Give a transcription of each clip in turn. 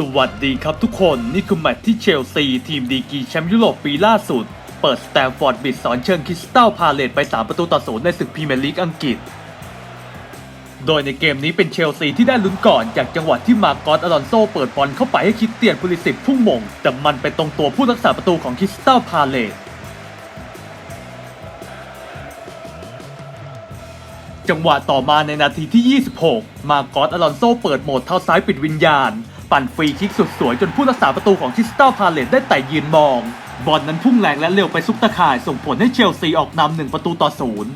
สวัสดีครับทุกคนนี่คือแมตช์ที่เชลซี ทีมดีกีแชมป์ยุโรปปีล่าสุด เปิดสแตมฟอร์ดบิดสอนเชิงคริสตัลพาเลตไป 3 ประตูต่อศูนย์ในศึกพรีเมียร์ลีกอังกฤษ โดยในเกมนี้เป็นเชลซีที่ได้ลุ้นก่อน จากจังหวะที่มาร์กอสอลอนโซเปิดบอลเข้าไปให้คริสเตียนพูลิสิตพุ่งมง แต่มันไปตรงตัวผู้รักษาประตูของคริสตัลพาเลตจังหวะต่อมาในนาทีที่ 26 มาร์กอสอลอนโซเปิดโหมดเท้าซ้ายปิดวิญญาณ ปั่นฟรีคิกสุดสวยจนผู้รักษาประตูของคริสตัลพาเลตได้แต่ยืนมอง บอลนั้นพุ่งแรงและเร็วไปซุปตะข่ายส่งผลให้เชลซีออกนำหนึ่งประตูต่อศูนย์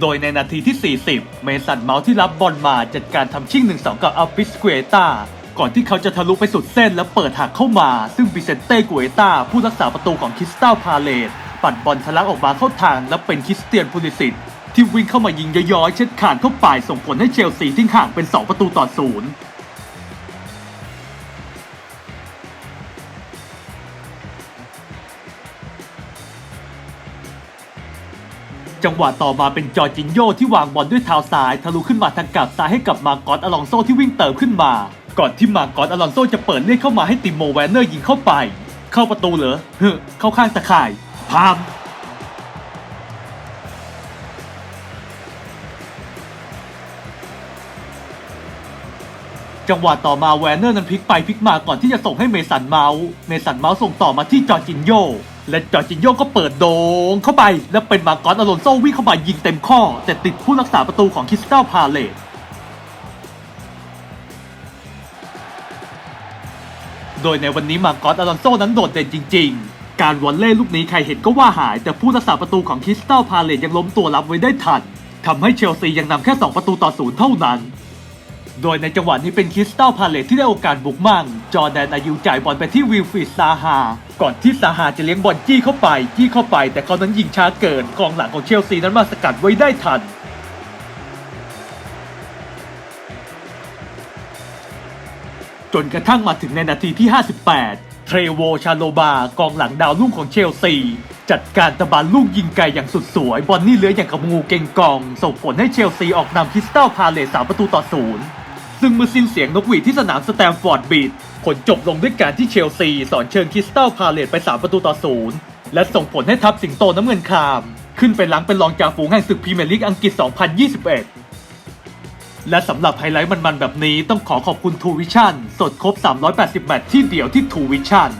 โดยในนาทีที่ 40 เมสันเมาส์ที่รับบอลมาจัดการทำชิ่ง 1-2 กับอัลปิสเกเอตา ก่อนที่เขาจะทะลุไปสุดเส้นและเปิดหักเข้ามา ซึ่งบิเซนเต้กัวเอต้าผู้รักษาประตูของคริสตัลพาเลตปัดบอลทะลักออกมาเข้าทางและเป็นคริสเตียนพูลิสิตที่วิ่งเข้ามายิงย้อยๆเช็ดขาดเข้าไปส่งผลให้เชลซีทิ้งห่างเป็น 2 ประตูต่อศูนย์จังหวะต่อมาเป็นจอร์จินโยที่วางบอลด้วยเท้าซ้าย ทะลุขึ้นมาทางกลับซ้ายให้กับมาร์กอสอลองโซที่วิ่งเติมขึ้นมา ก่อนที่มาร์กอสอลองโซจะเปิดเลียกเข้ามาให้ติโมแวนเนอร์ยิงเข้าไป เข้าประตูเหรอเฮ้อเข้าข้างตะข่ายพามจังหวะต่อมาแวนเนอร์นั้นพลิกไปพลิกมาก่อนที่จะส่งให้เมสันเมาส์เมสันเมาส์ส่งต่อมาที่จอร์จินโยและจอร์จินโยก็เปิดโด่งเข้าไป และเป็นมาร์กอสอลอนโซวิ่งเข้ามายิงเต็มข้อ แต่ติดผู้รักษาประตูของคริสตัลพาเลต โดยในวันนี้มาร์กอสอลอนโซนั้นโดดเด่นจริง ๆ การวอลเล่ลูกนี้ใครเห็นก็ว่าหาย แต่ผู้รักษาประตูของคริสตัลพาเลตยังล้มตัวรับไว้ได้ทันทำให้เชลซียังนำแค่ 2 ประตูต่อศูนย์เท่านั้น โดยในจังหวะนี้เป็นคริสตัลพาเลตที่ได้โอกาสบุกมั่ง จอแดนอายุจ่ายบอลไปที่วิลฟรีดซาฮา ก่อนที่ซาฮาจะเลี้ยงบอลจี้เข้าไป จี้เข้าไป แต่เขานั้นยิงช้าเกินกองหลังของเชลซีนั้นมาสกัดไว้ได้ทัน จนกระทั่งมาถึงในนาทีที่ 58 เทรโวชาโลบากองหลังดาวรุ่งของเชลซี จัดการตะบานลูกยิงไกลอย่างสุดสวย บอลนี่เหลืออย่างกับงูเก่งกอง ส่งผลให้เชลซีออกนำคริสตัลพาเลตสามประตูต่อศูนย์ซึ่งเมื่อสิ้นเสียงนกหวีดที่สนามสแตมฟอร์ดบีดผลจบลงด้วยการที่เชลซี สอนเชิญคริสตัลพาเลตไป3ประตูต่อศูนย์และส่งผลให้ทัพสิงโตน้ำเงินคาม ขึ้นเป็นหลังเป็นรองจากฝูงแห่งศึกพรีเมียร์ลีกอังกฤษ 2021 และสำหรับไฮไลท์มันๆแบบนี้ต้องขอขอบคุณทูวิชั่นสดครบ 380 แมตช์ที่เดียวที่ทูวิชั่น